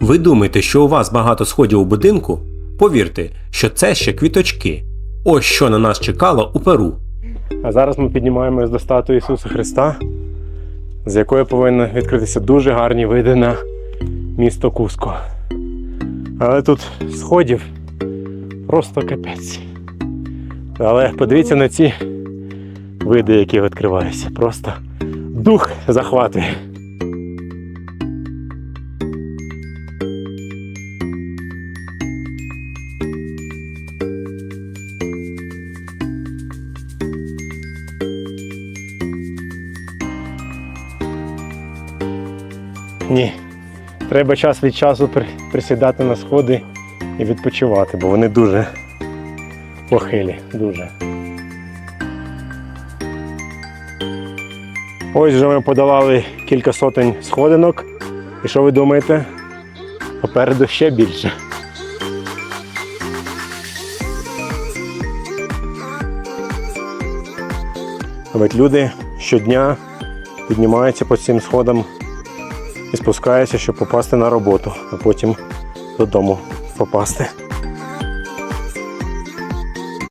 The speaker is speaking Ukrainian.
Ви думаєте, що у вас багато сходів у будинку? Повірте, що це ще квіточки. Ось що на нас чекало у Перу. А зараз ми піднімаємось до статуї Ісуса Христа, з якої повинні відкритися дуже гарні види на місто Куско. Але тут сходів просто капець. Але подивіться на ці види, які відкриваються. Просто дух захватує. Ні. Треба час від часу при- присідати на сходи і відпочивати, бо вони дуже похилі. Дуже. Ось вже ми подолали кілька сотень сходинок. І що ви думаєте? Попереду ще більше. Навіть люди щодня піднімаються по цим сходам і спускаюся, щоб попасти на роботу, а потім додому попасти.